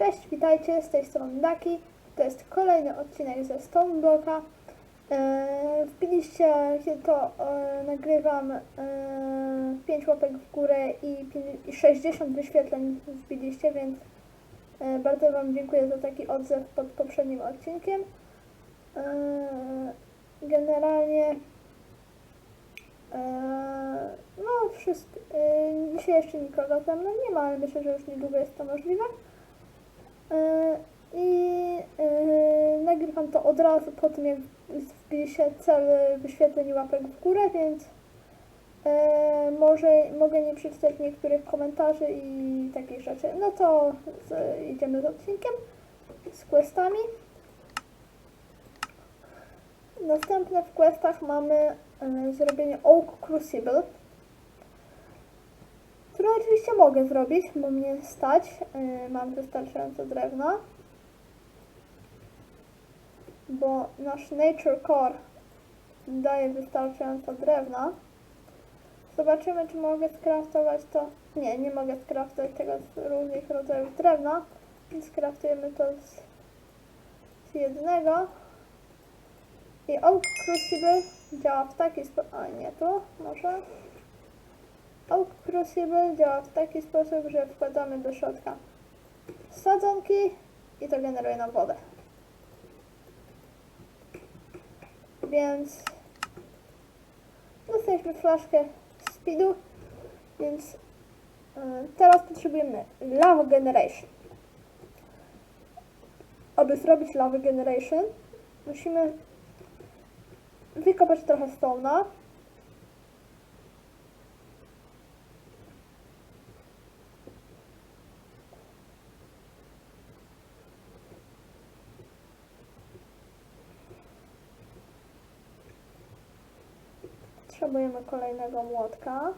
Cześć, witajcie, z tej strony Daki. To jest kolejny odcinek ze Stone Blocka. E, wbiliście, kiedy to e, nagrywam, e, 5 łapek w górę i, pię- i 60 wyświetleń wbiliście, więc e, bardzo Wam dziękuję za taki odzew pod poprzednim odcinkiem. Generalnie no wszystko, dzisiaj jeszcze nikogo tam no, nie ma, ale myślę, że już niedługo jest to możliwe. E, I e, nagrywam to od razu po tym, jak wbije się cel wyświetleń łapek w górę, więc e, może mogę nie przeczytać niektórych komentarzy i takich rzeczy. No to z, idziemy z odcinkiem, z questami. Następne w questach mamy e, zrobienie Oak Crucible, które oczywiście mogę zrobić, bo mnie stać. E, mam wystarczająco drewna. Bo nasz Nature Core daje wystarczająco drewna. Zobaczymy, czy mogę skraftować to. Nie, nie mogę skraftować tego z różnych rodzajów drewna. Skraftujemy to z, z jednego. I Oak Crucible działa w taki sposób. A nie tu, może. Oak Crucible działa w taki sposób, że wkładamy do środka sadzonki i to generuje nam wodę. Więc dostaliśmy flaszkę speedu, więc y, teraz potrzebujemy lava generation. Aby zrobić lava generation, musimy wykopać trochę stone'a. Potrzebujemy kolejnego młotka.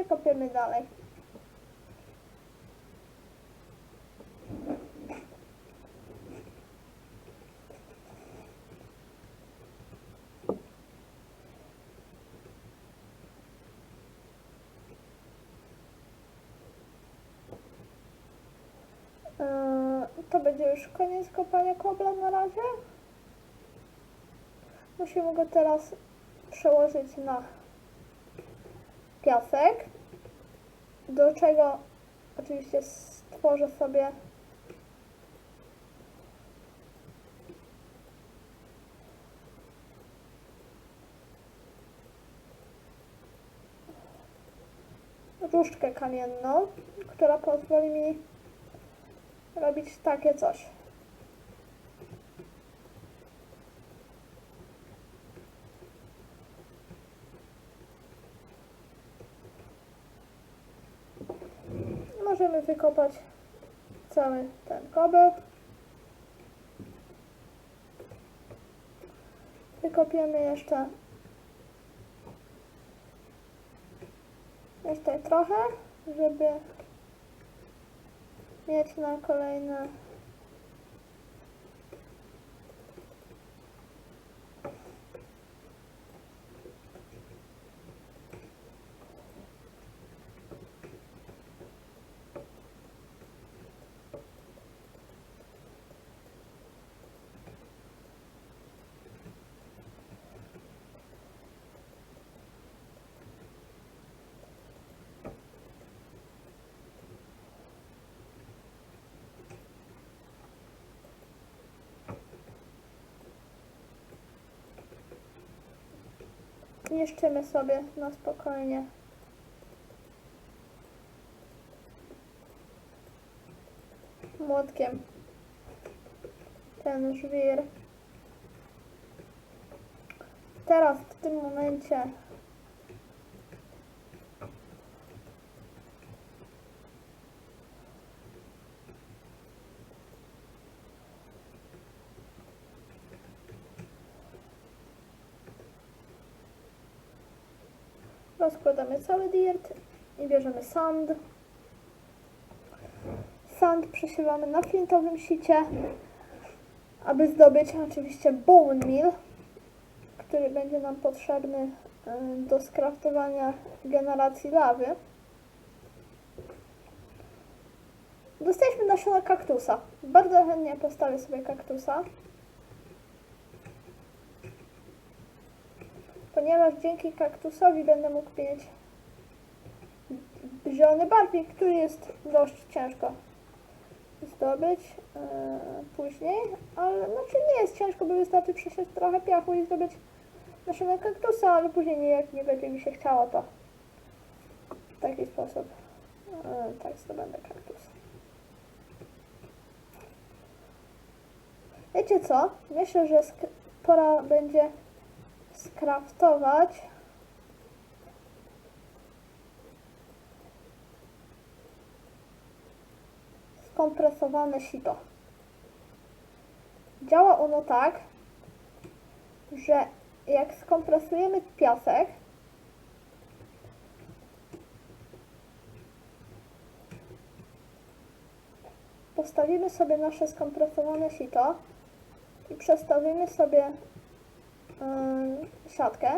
I kopiemy dalej. To będzie już koniec kopania kobla na razie. Musimy go teraz przełożyć na piasek, do czego oczywiście stworzę sobie różdżkę kamienną, która pozwoli mi robić takie coś. Możemy wykopać cały ten kobyl. Wykopiemy jeszcze jeszcze trochę, żeby mieć na kolejne niszczymy sobie na spokojnie. Młotkiem ten żwir. Teraz w tym momencie rozkładamy cały dirt i bierzemy sand. Sand przesiewamy na flintowym sicie, aby zdobyć oczywiście bone meal, który będzie nam potrzebny y, do skraftowania generacji lawy. Dostaliśmy nasiona kaktusa. Bardzo chętnie postawię sobie kaktusa. Ponieważ dzięki kaktusowi będę mógł mieć zielony barwnik, który jest dość ciężko zdobyć yy, później, ale znaczy nie jest ciężko, bo wystarczy przesiać trochę piachu i zdobyć nasiona kaktusa, ale później nie, jak nie będzie mi się chciało, to w taki sposób yy, tak zdobędę kaktus. Wiecie co? Myślę, że pora będzie skraftować skompresowane sito. Działa ono tak, że jak skompresujemy piasek, postawimy sobie nasze skompresowane sito i przestawimy sobie siatkę,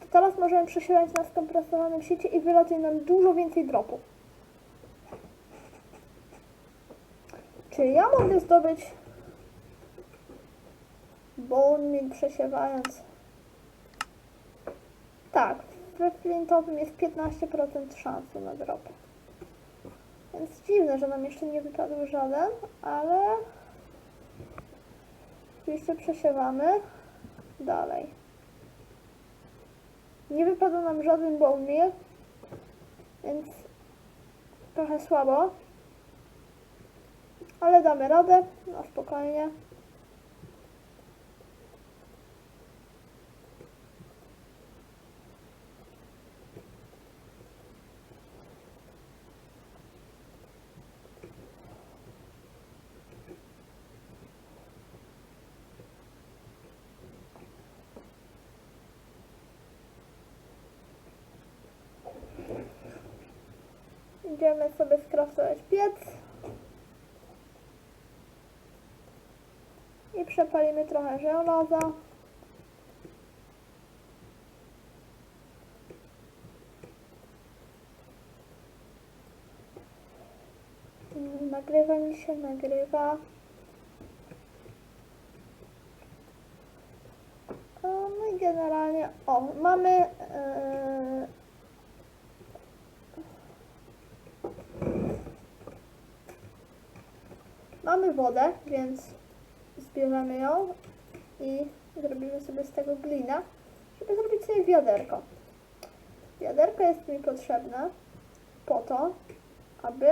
to teraz możemy przesiewać na skompresowanym sicie i wylatuje nam dużo więcej dropu. Czy ja mogę zdobyć bone przesiewając? Tak, we flintowym jest 15% szansy na drop. Więc dziwne, że nam jeszcze nie wypadł żaden, ale oczywiście przesiewamy dalej. Nie wypadł nam żaden bone więc trochę słabo. Ale damy radę, no spokojnie. Idziemy sobie skraftować piec. I przepalimy trochę żelaza. Nagrywa mi się, nagrywa. No i generalnie, o, mamy yy, Wodę, więc zbierzemy ją i zrobimy sobie z tego glinę, żeby zrobić sobie wiaderko. Wiaderko jest mi potrzebne po to, aby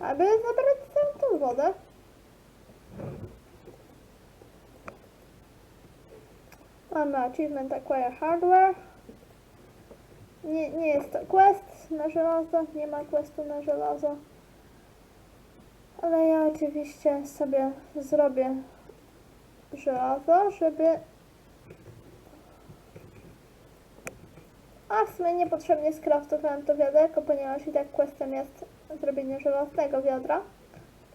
aby zabrać całą tą wodę. Mamy achievement acquire hardware. Nie, nie jest to quest na żelazo, nie ma questu na żelazo. Ale ja oczywiście sobie zrobię żelazo, żeby... A w sumie niepotrzebnie skraftowałem to wiaderko, ponieważ i tak questem jest zrobienie żelaznego wiadra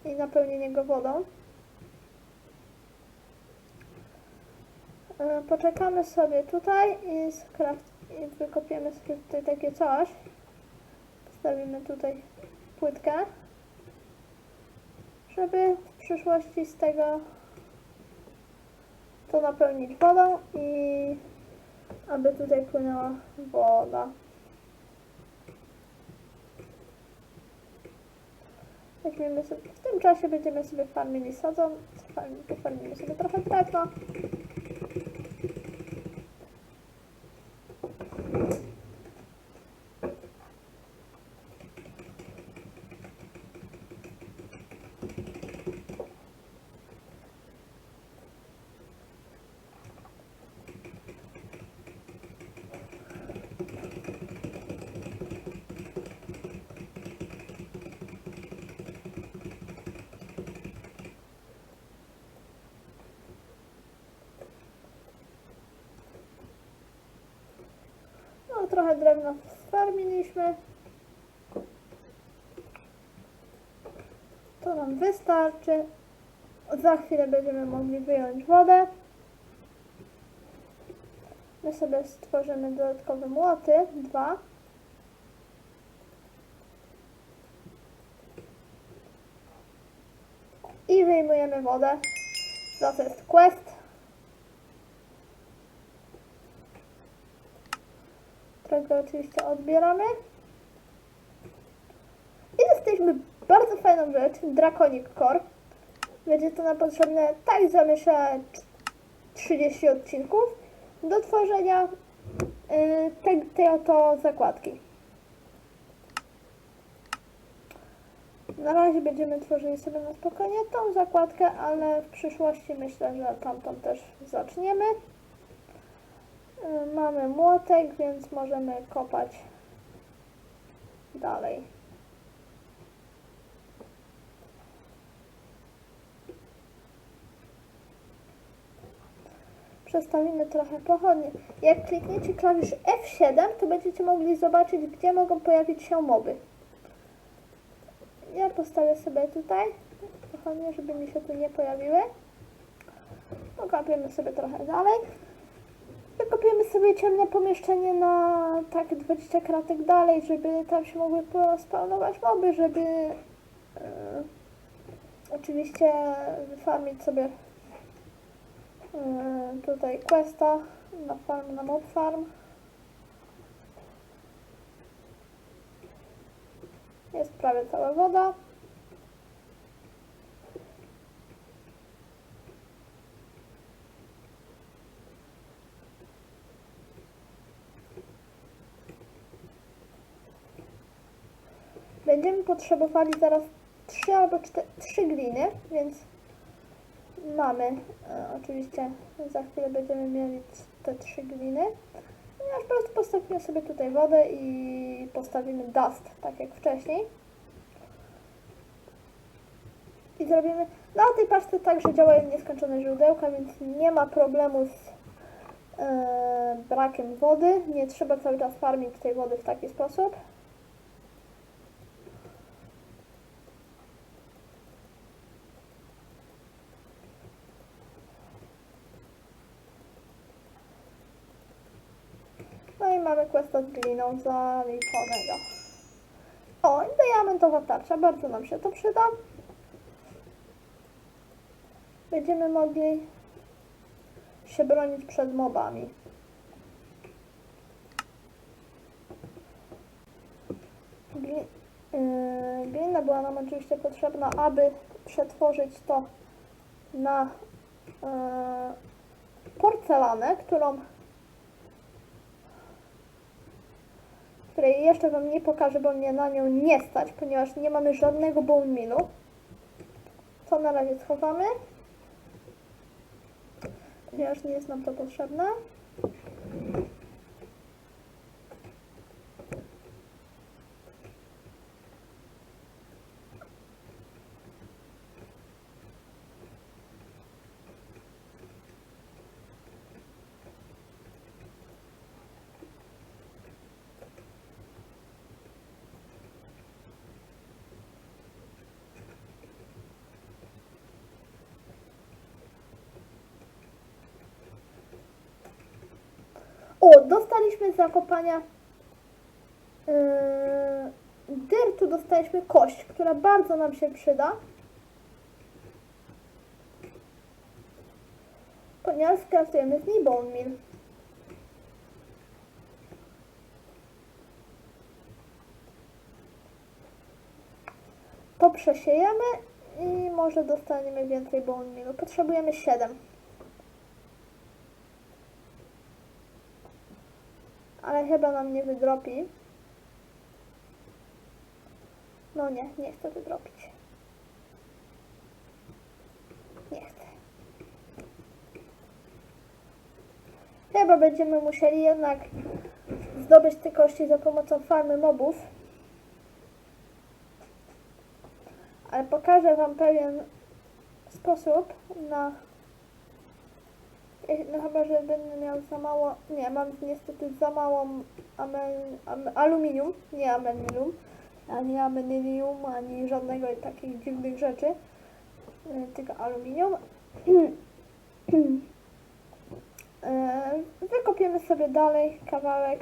i napełnienie go wodą. E, Poczekamy sobie tutaj i, skraft, wykopiemy sobie tutaj takie coś. Postawimy tutaj płytkę, żeby w przyszłości z tego to napełnić wodą i aby tutaj płynęła woda. Weźmiemy sobie, w tym czasie będziemy sobie farmili sadzon, farmili, pofarmimy sobie trochę drewna. Trochę drewna sfarmiliśmy. To nam wystarczy. Za chwilę będziemy mogli wyjąć wodę. My sobie stworzymy dodatkowe młoty, dwa. I wyjmujemy wodę. To jest quest. Którego oczywiście odbieramy. I dostaliśmy bardzo fajną rzecz, Draconic Core. Będzie to nam potrzebne tak za myślę 30 odcinków do tworzenia yy, tej, tej oto zakładki. Na razie będziemy tworzyli sobie na spokojnie tą zakładkę, ale w przyszłości myślę, że tamtą też zaczniemy. Yy, Mamy młotek, więc możemy kopać dalej. Przestawimy trochę pochodnie. Jak klikniecie klawisz F7, to będziecie mogli zobaczyć, gdzie mogą pojawić się moby. Ja postawię sobie tutaj pochodnie, żeby mi się tu nie pojawiły. Okopiemy sobie trochę dalej. Wykopiemy sobie ciemne pomieszczenie na tak 20 kratek dalej, żeby tam się mogły spawnować moby, żeby e, oczywiście wyfarmić sobie e, tutaj questa na farm, na mob farm. Jest prawie cała woda. Będziemy potrzebowali zaraz 3 albo 4, 3 gliny, więc mamy. E, oczywiście za chwilę będziemy mieli te 3 gliny. Ponieważ po prostu postawimy sobie tutaj wodę i postawimy dust, tak jak wcześniej. I zrobimy... Na tej paczce także działają nieskończone źródełka, więc nie ma problemu z e, brakiem wody. Nie trzeba cały czas farmić tej wody w taki sposób. Mamy questa z gliną zaliczonego. O, i diamentowa tarcza, bardzo nam się to przyda. Będziemy mogli się bronić przed mobami. Gli- yy, Glina była nam oczywiście potrzebna, aby przetworzyć to na yy, porcelanę, którą której jeszcze Wam nie pokażę, bo mnie na nią nie stać, ponieważ nie mamy żadnego bone mealu. To na razie schowamy, ponieważ nie jest nam to potrzebne. Dostaliśmy z zakopania yy, dyrtu, dostaliśmy kość, która bardzo nam się przyda. Ponieważ skraftujemy z niej bone meal. To przesiejemy i może dostaniemy więcej bone mealu. Potrzebujemy 7. chyba nam nie wydropi. No nie, nie chcę wydropić. Nie chcę. Chyba będziemy musieli jednak zdobyć te kości za pomocą farmy mobów. Ale pokażę Wam pewien sposób na No chyba, że będę miał za mało... Nie, mam niestety za małą amen, am, aluminium, nie amelinium, ani amelinium, ani żadnego takich dziwnych rzeczy, y, tylko aluminium. Y, Wykopiemy sobie dalej kawałek.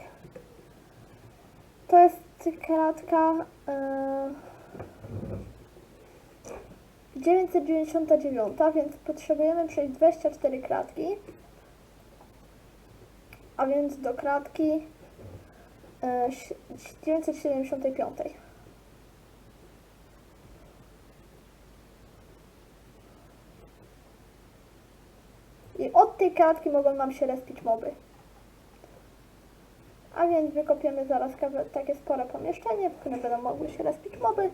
To jest kratka y, 999, więc potrzebujemy przejść 24 kratki. A więc do kratki y, si- 975. I od tej kratki mogą nam się respić moby. A więc wykopiemy zaraz takie spore pomieszczenie, w którym będą mogły się respić moby.